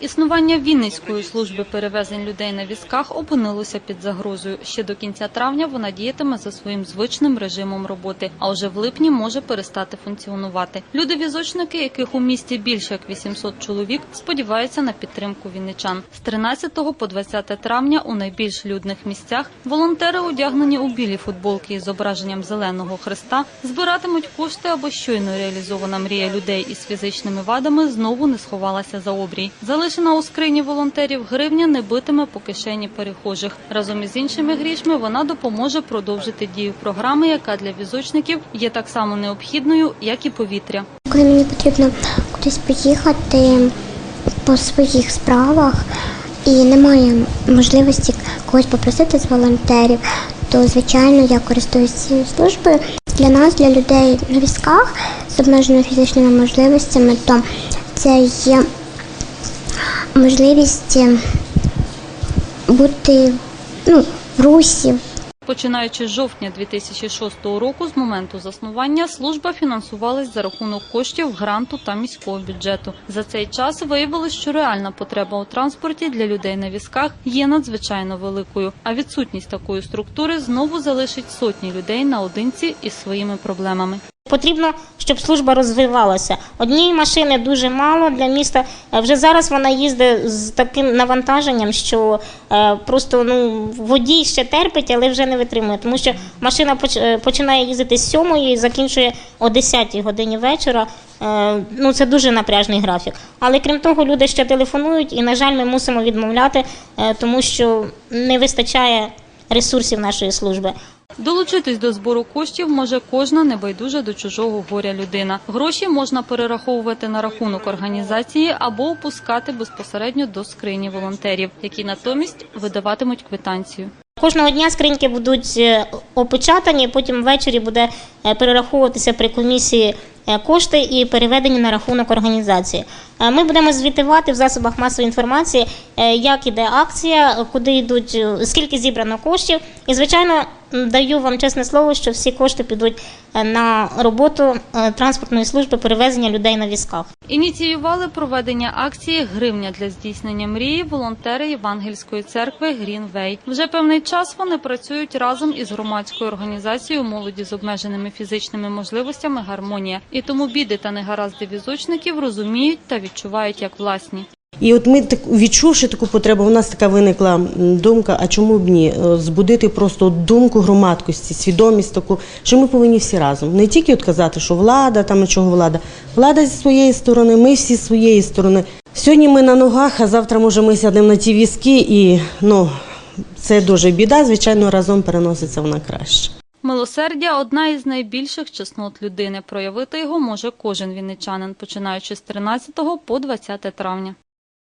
Існування Вінницької служби перевезень людей на візках опинилося під загрозою. Ще до кінця травня вона діятиме за своїм звичним режимом роботи, а вже в липні може перестати функціонувати. Люди-візочники, яких у місті більше як 800 чоловік, сподіваються на підтримку вінничан. З 13 по 20 травня у найбільш людних місцях волонтери, одягнені у білі футболки із зображенням зеленого хреста, збиратимуть кошти, аби щойно реалізована мрія людей із фізичними вадами знову не сховалася за обрій. Залишена у скрині волонтерів гривня не битиме по кишені перехожих. Разом із іншими грішми вона допоможе продовжити дію програми, яка для візочників є так само необхідною, як і повітря. Коли мені потрібно кудись поїхати по своїх справах і немає можливості когось попросити з волонтерів, то звичайно я користуюся цією службою. Для нас, для людей на візках з обмеженими фізичними можливостями, то це є можливість бути ну, в русі, Починаючи з жовтня 2006 року, з моменту заснування, служба фінансувалась за рахунок коштів гранту та міського бюджету. За цей час виявилось, що реальна потреба у транспорті для людей на візках є надзвичайно великою. А відсутність такої структури знову залишить сотні людей наодинці із своїми проблемами. Потрібно, щоб служба розвивалася. Однієї машини дуже мало для міста. Е, Вже зараз вона їздить з таким навантаженням, що е, просто ну водій ще терпить, але вже не витримує. Тому що машина е, починає їздити з сьомої і закінчує о 10 годині вечора. Ну це дуже напряжний графік. Але крім того, люди ще телефонують, і на жаль, ми мусимо відмовляти, тому що не вистачає ресурсів нашої служби. Долучитись до збору коштів може кожна небайдужа до чужого горя людина. Гроші можна перераховувати на рахунок організації або опускати безпосередньо до скрині волонтерів, які натомість видаватимуть квитанцію. Кожного дня скриньки будуть е, опечатані, потім ввечері буде е, перераховуватися при комісії е, кошти і переведені на рахунок організації. Ми будемо звітувати в засобах масової інформації, як іде акція, куди йдуть, скільки зібрано коштів. І, звичайно, даю вам чесне слово, що всі кошти підуть е, на роботу е, транспортної служби перевезення людей на візках. Ініціювали проведення акції Гривня для здійснення мрії волонтери Євангельської церкви Грінвей. Вже певний час вони працюють разом із громадською організацією молоді з обмеженими фізичними можливостями Гармонія. І тому біди та негаразди візочників розуміють та відчувають як власні. І от ми так відчувши таку потребу, у нас така виникла думка: а чому б ні? Е, Збудити просто думку громадськості, свідомість таку, що ми повинні всі разом. Не тільки от казати, що влада, там чого влада. Влада зі своєї сторони, ми всі з своєї сторони. Сьогодні ми на ногах, а завтра може ми сядемо на ті візки, і ну це дуже біда. Звичайно, разом переноситься вона краще. Милосердя одна із найбільших чеснот людини. Проявити його може кожен вінничанин, починаючи з 13 по 20 травня.